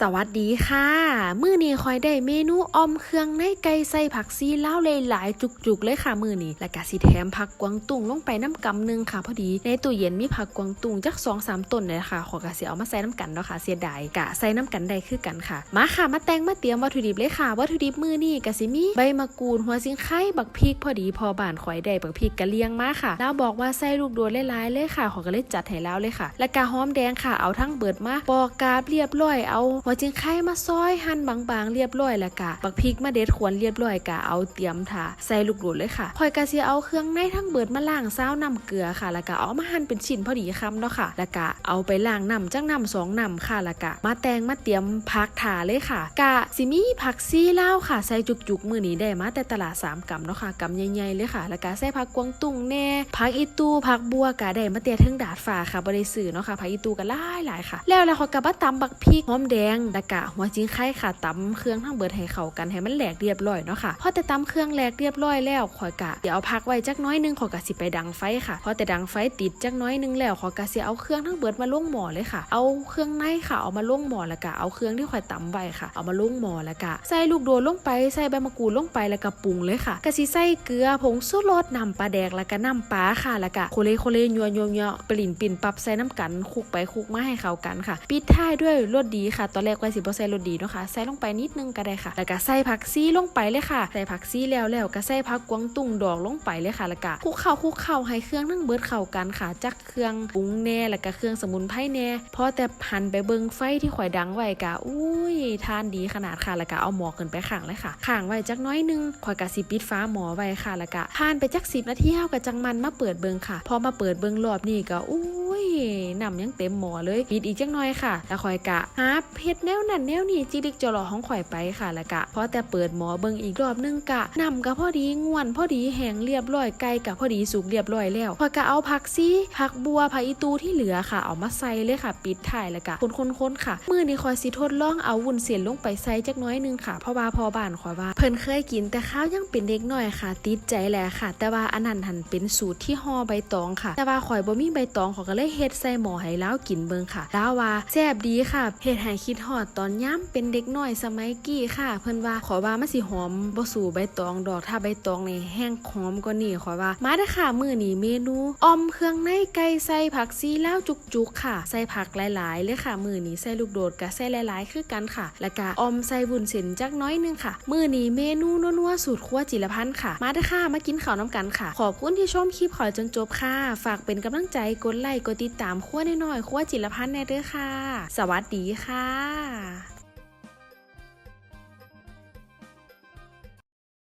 สวัสดีค่ะ มื้อนี้คอยได้เมนูออมเครื่องในไก่ใส่ผักซีเล่าวเลยหลายจุกๆเลยค่ะมื้อนี้และก็สิแถมผักกวางตุ้งลงไปน้ำกำนึงค่ะพอดี ในตู้เย็นมีผักกวางตุ้งจัก2 3ต้นเลยค่ะ ขอกะสิเอามาใส่น้ำกันเนาะค่ะเสียดายกะใส่น้ำกันได้คือกันค่ะ มาค่ะมาแต่งมาเตรียมวัตถุดิบเลยค่ะวัตถุดิบมื้อนี้ก็สิมีใบมะกรูดหัวซิงไข่บักพริกพอดีพอบ้านข่อยได้บักพริกกะเลียงมาค่ะ แล้วบอกว่าใส่ลูกโดดหลายๆเลยค่ะขอก็เลยจัดให้แล้วเลยค่ะ และกะหอมแดงค่ะเอาทั้งเบิดมาปอกกาบเรียบร้อยเอาหัวจิงไข่มาซอยหั่นบางๆเรียบร้อยแล้วกะบักพริกมาเด็ดขวนเรียบร้อยกะเอาเตรียมถ่าใส่ลูกโดดเลยค่ะข่อยกะสิเอาเครื่องในทั้งเบิดมาล้างซาวน้ำเกลือค่ะ แล้วก็เอามาหั่นเป็นชิ้นพอดีคำเนาะค่ะ แล้วก็เอาไปล้างน้ำจังน้ำสองน้ำค่ะ แล้วก็มาแตงมาเตรียมผักถ่าเลยค่ะ กะสิมีผักซี่ลาค่ะ ใส่จุกๆมือนี้ได้มาแต่ตลาดสามกำเนาะค่ะกำใหญ่ๆเลยค่ะ แล้วก็ใส่ผักกวางตุ้งแน่ผักอีตูผักบัวกะได้มาเตียถึงดาดฟ้าค่ะบ่ได้ซื้อเนาะค่ะผักอีตูก็หลายหลายๆค่ะ แล้วแล้วเขาก็มาตำบักพริกหอมแดงแล้วก็หัวจิงไข่ค่ะตำเครื่องทั้งเบิดให้เข้ากันให้มันแหลกเรียบร้อยเนาะค่ะพอแต่ตำเครื่องแหลกเรียบร้อยแล้วข่อยกะเดี๋ยวเอาพักไว้จักน้อยหนึงขอยกะสิไปดังไฟค่ะพอแต่ดังไฟติดจักน้อยหนึงแล้วขอยกะสิเอาเครื่องทั้งเบิดมาลงหมอเลยค่ะ เอาเครื่องในค่ะเอามาลงหมอแล้วก็เอาเครื่องที่ข่อยตำไว้ค่ะ เอามาลงหมอแล้วก็ใส่ลูกโดดลงไปใส่ใบมะกรูดลงไปแล้วก็ปรุงเลยค่ะกะสิใส่เกลือผงชูรสน้ำปลาแดกแล้วก็น้ำปลาค่ะแล้วก็โคเลโคเลยัวยัวยัวปริ่นปิ่นปรับใส่น้ำกันคุกไปคลุกมาให้เข้ากันค่ะ ปิดท้ายด้วยรสดีค่ะตอนแรกว่าสิบ่ใส่รสดีเนาะค่ะใส่ลงไปนิดนึงก็ได้ค่ะ แล้วก็ใส่ผักซี่ลงไปเลยค่ะ ใส่ผักซี่แล้วแล้วก็ใส่ผักกวางตุ้งดอกลงไปเลยค่ะ แล้วก็คลุกเข้าคลุกเข้าให้เครื่องทั้งเบิดเข้ากันค่ะ จักเครื่องปรุงแน่แล้วก็เครื่องสมุนไพรแน่พอแต่หันไปเบิงไฟที่ข่อยดังไว้กะอุ้ยทานดีขนาดค่ะ แล้วก็เอาหม้อขึ้นไปข้างเลยค่ะข้างไว้จักน้อยนึงข่อยก็สิปิดฟ้าหมอไว้ค่ะ แล้วก็ผ่านไปจัก10นาทีเฮาก็จังมันมาเปิดเบิงค่ะ พอมาเปิดเบิงรอบนี้ก็อุ้ น้ำยังเต็มหม้อเลยปิดอีกจักหน่อยค่ะแล้วข่อยกะหาเฮ็ดแนวนั้นแนวนี้จิริกจอรอของข่อยไปค่ะแล้วก็พอแต่เปิดหม้อเบิ่งอีกรอบนึงกะน้ำก็พอดีง่วนพอดีแห้งเรียบร้อยไก่ก็พอดีสุกเรียบร้อยแล้วข่อยก็เอาผักซีผักบัวผักอีตูที่เหลือค่ะ เอามาใส่เลยค่ะ ปิดท้ายแล้วก็คนๆๆค่ะมื้อนี้ข่อยสิทดลองเอาวุ้นเส้นลงไปใส่จักน้อยนึงค่ะเพราะว่าพอบ้านข่อยว่าเพิ่นเคยกินแต่ข้าวยังเป็นเด็กน้อยค่ะ ติดใจแหละค่ะ แต่ว่าอันนั้นหันเป็นสูตรที่ห่อใบตองค่ะ แต่ว่าข่อยบ่มีใบตองข่อยก็เลยเฮ็ด็ดใส่หม้อให้ล้าวกินเบิงค่ะล้าวว่าแซ่บดีค่ะเฮ็ดให้คิดฮอดตอนย่ํเป็นเด็กน้อยสมัยกี้ค่ะ เพิ่นว่าขอว่ามันสิหอมบ่สู่ใบตองดอกถ้าใบตองนี่แห้งหอมกว่านี้ขอว่า มาเด้อค่ะมื้อนี้เมนูออมเครื่องในไก่ใส่ผักซีลาวจุกๆค่ะ ใส่ผักหลายๆเลยค่ะมื้อนี้ใส่ลูกโดดกับใส่หลายๆ คือกันค่ะ แล้วก็ออมใส่วุ้นเส้นจักน้อยนึงค่ะมื้อนี้เมนูนัวๆสูตรครัวจิรพันธ์ค่ะ มาเด้อค่ะมากินข้าวน้ำกันค่ะ ขอบคุณที่ชมคลิปขอยจนจบค่ะ ฝากเป็นกำลังใจกดไลค์กดติดตามขั้วน้อยๆขั้วจิรพันธ์แน่เด้อค่ะ สวัสดีค่ะ